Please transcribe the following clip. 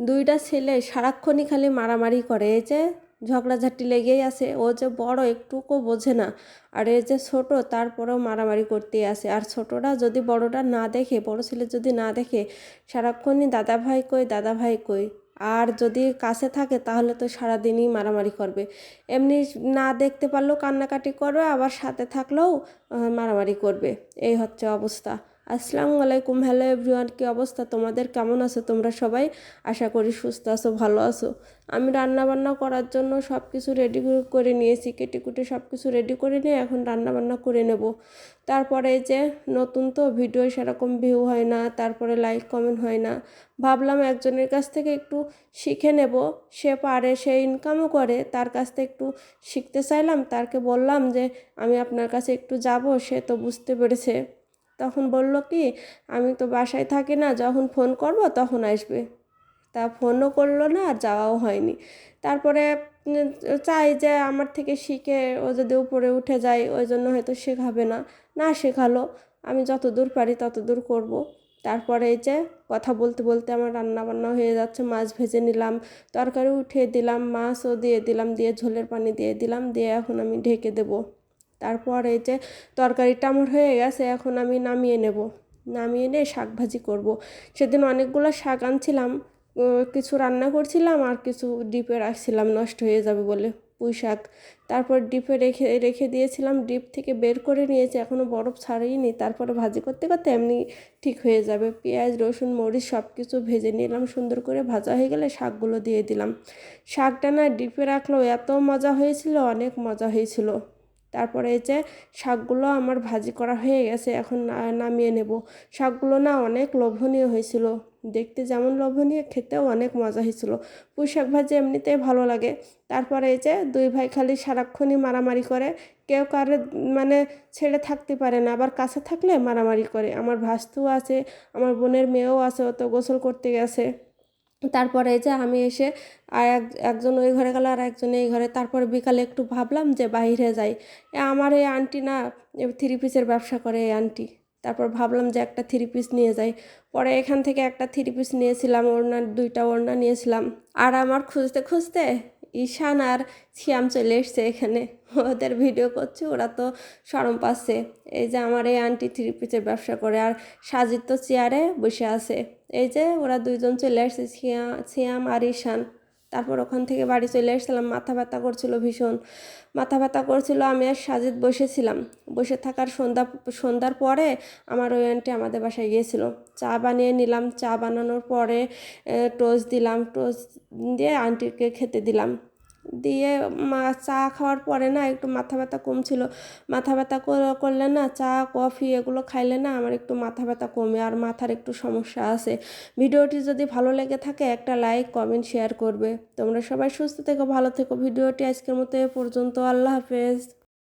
দুইটা ছেলে সারাক্ষণই খালি মারামারি করে। এই যে ঝগড়াঝাটি লেগেই আছে। ও যে বড় একটুকু বোঝে না। আর এই যে ছোট, তারপরেও মারামারি করতেই আসে আর ছোটরা যদি বড়টা না দেখে, বড় ছেলে যদি না দেখে, সারাক্ষণই দাদা ভাই কই দাদা ভাই কই। আর যদি কাছে থাকে, তাহলে তো সারাদিনই মারামারি করবে। এমনি না দেখতে পারলেও কান্নাকাটি করবে, আবার সাথে থাকলেও মারামারি করবে। এই হচ্ছে অবস্থা। আসসালামু আলাইকুম হ্যালো এভরিওয়ান কী অবস্থা? তোমাদের কেমন আছো? তোমরা সবাই? আশা করি সুস্থ আছো, ভালো আছো। আমি রান্না বান্না করার জন্য সব কিছু রেডি করে নিয়েছি কেটে কুটে সব কিছু রেডি করে নিয়ে এখন রান্না বান্না করে নেব। তারপরে যে নতুন তো ভিডিও সেরকম ভিউ হয় না, তারপরে লাইক কমেন্ট হয় না। ভাবলাম একজনের কাছ থেকে একটু শিখে নেব। সে পারে, সে ইনকামও করে, তার কাছ থেকে একটু শিখতে চাইলাম, তারকে বললাম যে, আমি আপনার কাছে একটু যাব সে তো বুঝতে পেরেছে। তখন বলল, কি? আমি তো বাসায় থাকি না, যখন ফোন করব তখন আসবে। তা ফোনও করল না, আর যাওয়াও হয়নি। তারপরে চাই যে আমার থেকে শিখে ও যদি উপরে উঠে যায়, ওই জন্য হয়তো শেখাবে না। না শেখালো, আমি যত দূর পারি তত দূর করব। তারপরে এই যে কথা বলতে বলতে আমার রান্না বান্না হয়ে যাচ্ছে, মাছ ভেজে নিলাম, তরকারি উঠিয়ে দিলাম, মাছও দিয়ে দিলাম, দিয়ে ঝোলের পানি দিয়ে দিলাম, দিয়ে এখন আমি ঢেকে দেবো। তারপর এই যে তরকারিটা আমার হয়ে গেছে, এখন আমি নামিয়ে নেব। নামিয়ে নিয়ে শাক ভাজি করব। সেদিন অনেকগুলো শাক আনছিলাম কিছু রান্না করছিলাম আর কিছু ডিপে রাখছিলাম, নষ্ট হয়ে যাবে বলে পুঁই শাক। তারপর ডিপে রেখে রেখে দিয়েছিলাম, ডিপ থেকে বের করে নিয়েছি এখনও বরফ ছাড়িনি। তারপরে ভাজি করতে করতে এমনি ঠিক হয়ে যাবে। পেঁয়াজ, রসুন, মরিচ সব কিছু ভেজে নিলাম, সুন্দর করে ভাজা হয়ে গেলে শাকগুলো দিয়ে দিলাম। শাকটা না ডিপে রাখলেও এত মজা হয়েছিল, অনেক মজা হয়েছিল। তারপরে এই যে শাকগুলো আমার ভাজি করা হয়ে গেছে, এখন নামিয়ে নেব। শাকগুলো না অনেক লোভনীয় হয়েছিল। দেখতে যেমন লোভনীয়, খেতেও অনেক মজা হয়েছিল। পুঁই শাক ভাজি এমনিতেই ভালো লাগে। তারপরে এই যে দুই ভাই খালি সারাক্ষণই মারামারি করে। কেউ কারে মানে ছেড়ে থাকতে পারে না, আবার কাছে থাকলে মারামারি করে। আমার ভাস্তু আছে, আমার বোনের মেয়েও আছে, ও তো গোসল করতে গেছে। তারপরে যে আমি এসে আর এক, একজন ওই ঘরে গেল আর একজন এই ঘরে। তারপরে বিকালে একটু ভাবলাম যে বাইরে যাই। আমার এই আন্টি না থ্রি পিসের ব্যবসা করে এই আন্টি। তারপর ভাবলাম যে একটা থ্রি পিস নিয়ে যাই। পরে এখান থেকে একটা থ্রি পিস নিয়েছিলাম, ওড়না, দুইটা ওড়না নিয়েছিলাম। আর আমার খুঁজতে খুঁজতে ঈশান আর শিয়াম চলে এসছে এখানে। ওদের ভিডিও করছে, ওরা তো শরম পাচ্ছে। এই যে আমার এই আন্টি থ্রি পিসের ব্যবসা করে আর সাজিদ তো চেয়ারে বসে আছে। এই যে ওরা দুইজন চলে আসছে, সিয়া সিয়াম আর ঈশান তারপর ওখান থেকে বাড়ি চলে আসছিলাম, মাথা ব্যথা করছিল ভীষণ। মাথা ব্যথা করছিল, আমি আর সাজিদ বসেছিলাম। বসে থাকার সন্ধ্যা, সন্ধ্যার পরে আমার ওই আন্টি আমাদের বাসায় গিয়েছিল। চা বানিয়ে নিলাম। চা বানানোর পরে টোস্ট দিলাম। টোস্ট দিয়ে আন্টিকে খেতে দিলাম। দিয়ে মা চা খাওয়ার পরে না একটু মাথা ব্যথা কমছিল। মাথা ব্যথা করলে না চা, কফি এগুলো খাইলে না আমার একটু মাথা ব্যথা কমে আর মাথার একটু সমস্যা আছে। ভিডিওটি যদি ভালো লেগে থাকে একটা লাইক, কমেন্ট, শেয়ার করবে। তোমরা সবাই সুস্থ থেকো, ভালো থেকো। ভিডিওটি আজকের মতো এ পর্যন্ত। আল্লাহ হাফেজ।